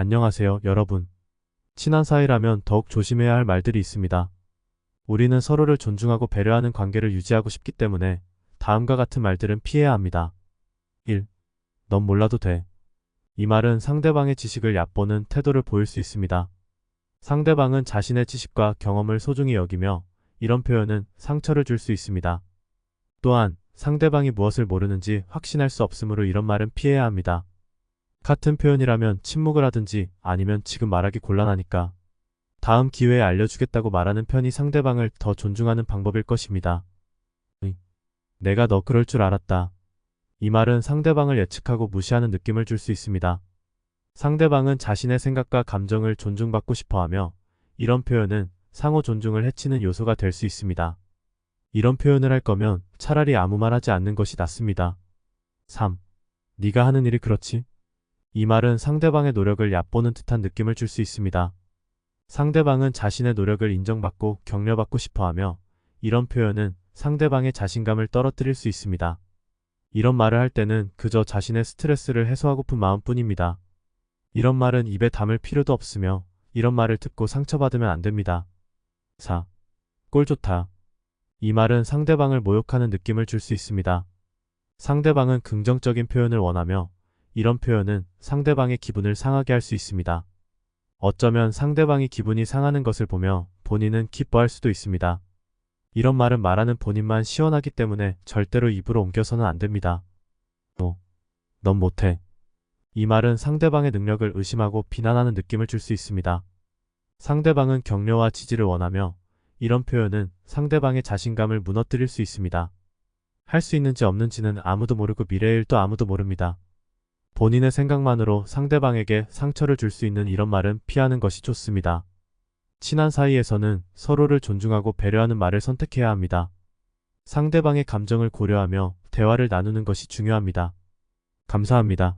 안녕하세요, 여러분. 친한 사이라면 더욱 조심해야 할 말들이 있습니다. 우리는 서로를 존중하고 배려하는 관계를 유지하고 싶기 때문에 다음과 같은 말들은 피해야 합니다. 1. 넌 몰라도 돼. 이 말은 상대방의 지식을 얕보는 태도를 보일 수 있습니다. 상대방은 자신의 지식과 경험을 소중히 여기며 이런 표현은 상처를 줄 수 있습니다. 또한 상대방이 무엇을 모르는지 확신할 수 없으므로 이런 말은 피해야 합니다. 같은 표현이라면 침묵을 하든지 아니면 지금 말하기 곤란하니까 다음 기회에 알려주겠다고 말하는 편이 상대방을 더 존중하는 방법일 것입니다. 의. 내가 너 그럴 줄 알았다. 이 말은 상대방을 예측하고 무시하는 느낌을 줄 수 있습니다. 상대방은 자신의 생각과 감정을 존중받고 싶어 하며 이런 표현은 상호 존중을 해치는 요소가 될 수 있습니다. 이런 표현을 할 거면 차라리 아무 말 하지 않는 것이 낫습니다. 3. 네가 하는 일이 그렇지? 이 말은 상대방의 노력을 얕보는 듯한 느낌을 줄 수 있습니다. 상대방은 자신의 노력을 인정받고 격려받고 싶어 하며 이런 표현은 상대방의 자신감을 떨어뜨릴 수 있습니다. 이런 말을 할 때는 그저 자신의 스트레스를 해소하고픈 마음뿐입니다. 이런 말은 입에 담을 필요도 없으며 이런 말을 듣고 상처받으면 안 됩니다. 4. 꼴 좋다. 이 말은 상대방을 모욕하는 느낌을 줄 수 있습니다. 상대방은 긍정적인 표현을 원하며 이런 표현은 상대방의 기분을 상하게 할 수 있습니다. 어쩌면 상대방이 기분이 상하는 것을 보며 본인은 기뻐할 수도 있습니다. 이런 말은 말하는 본인만 시원하기 때문에 절대로 입으로 옮겨서는 안 됩니다. 너, 넌 못해. 이 말은 상대방의 능력을 의심하고 비난하는 느낌을 줄 수 있습니다. 상대방은 격려와 지지를 원하며 이런 표현은 상대방의 자신감을 무너뜨릴 수 있습니다. 할 수 있는지 없는지는 아무도 모르고 미래의 일도 아무도 모릅니다. 본인의 생각만으로 상대방에게 상처를 줄 수 있는 이런 말은 피하는 것이 좋습니다. 친한 사이에서는 서로를 존중하고 배려하는 말을 선택해야 합니다. 상대방의 감정을 고려하며 대화를 나누는 것이 중요합니다. 감사합니다.